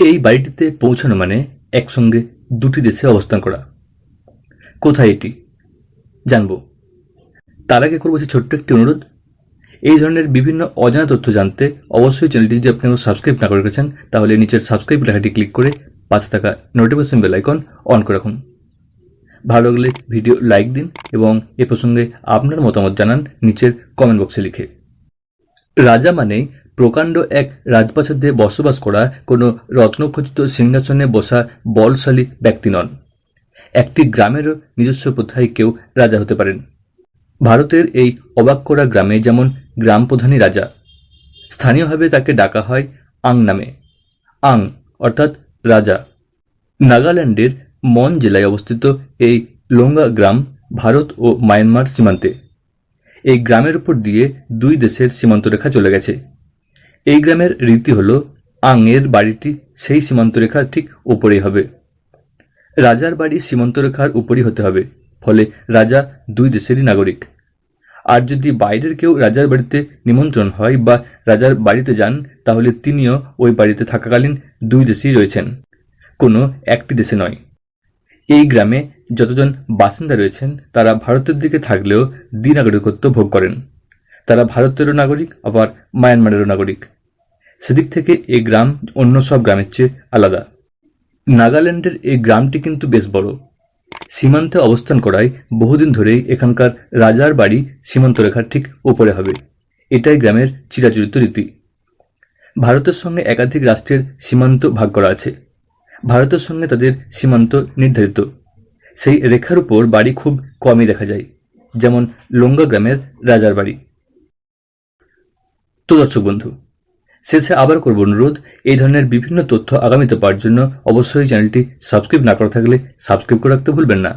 এই বাড়িটিতে পৌঁছানো মানে একসঙ্গে দুটি দেশে অবস্থান করা। কোথায় এটি? জানব। তার আগে করব সে ছোট্ট একটি অনুরোধ। এই ধরনের বিভিন্ন অজানা তথ্য জানতে অবশ্যই চ্যানেলটি যদি আপনি সাবস্ক্রাইব না করে রেখেছেন, তাহলে নিচের সাবস্ক্রাইব লেখাটি ক্লিক করে পাশে থাকা নোটিফিকেশন বেল আইকন অন করে রাখুন। ভালো লাগলে ভিডিও লাইক দিন এবং এ প্রসঙ্গে আপনার মতামত জানান নিচের কমেন্ট বক্সে লিখে। রাজা মানেই প্রকাণ্ড এক রাজপ্রাসাদে বসবাস করা কোনো রত্নখচিত সিংহাসনে বসা বলশালী ব্যক্তি নন। একটি গ্রামেরও নিজস্ব প্রথায় কেউ রাজা হতে পারেন। ভারতের এই অবাক করা গ্রামে যেমন গ্রাম প্রধানই রাজা, স্থানীয়ভাবে তাকে ডাকা হয় আং নামে। আং অর্থাৎ রাজা। নাগাল্যান্ডের মন জেলায় অবস্থিত এই লোঙ্গা গ্রাম ভারত ও মায়ানমার সীমান্তে। এই গ্রামের উপর দিয়ে দুই দেশের সীমান্তরেখা চলে গেছে। এই গ্রামের রীতি হল আংয়ের বাড়িটি সেই সীমান্তরেখার ঠিক উপরেই হবে। রাজার বাড়ি সীমান্ত রেখার উপরই হতে হবে, ফলে রাজা দুই দেশেরই নাগরিক। আর যদি বাইরের কেউ রাজার বাড়িতে নিমন্ত্রণ হয় বা রাজার বাড়িতে যান, তাহলে তিনিও ওই বাড়িতে থাকাকালীন দুই দেশেই রয়েছেন, কোনো একটি দেশে নয়। এই গ্রামে যতজন বাসিন্দা রয়েছেন, তারা ভারতের দিকে থাকলেও দ্বিনাগরিকত্ব ভোগ করেন। তারা ভারতেরও নাগরিক, আবার মায়ানমারেরও নাগরিক। সেদিক থেকে এই গ্রাম অন্য সব গ্রামের চেয়ে আলাদা। নাগাল্যান্ডের এই গ্রামটি কিন্তু বেশ বড়। সীমান্তে অবস্থান করায় বহুদিন ধরেই এখানকার রাজার বাড়ি সীমান্ত রেখার ঠিক উপরে হবে। এটাই গ্রামের চিরাচরিত রীতি। ভারতের সঙ্গে একাধিক রাষ্ট্রের সীমান্ত ভাগ করা আছে। ভারতের সঙ্গে তাদের সীমান্ত নির্ধারিত। সেই রেখার উপর বাড়ি খুব কমই দেখা যায়, যেমন লোঙ্গা গ্রামের রাজার বাড়ি। তো দর্শক বন্ধু শেষে আবার করব অনুরোধ, এই ধরনের বিভিন্ন তথ্য আগামীতে পাওয়ার জন্য অবশ্যই চ্যানেলটি সাবস্ক্রাইব না করা থাকলে সাবস্ক্রাইব করে রাখতে ভুলবেন না।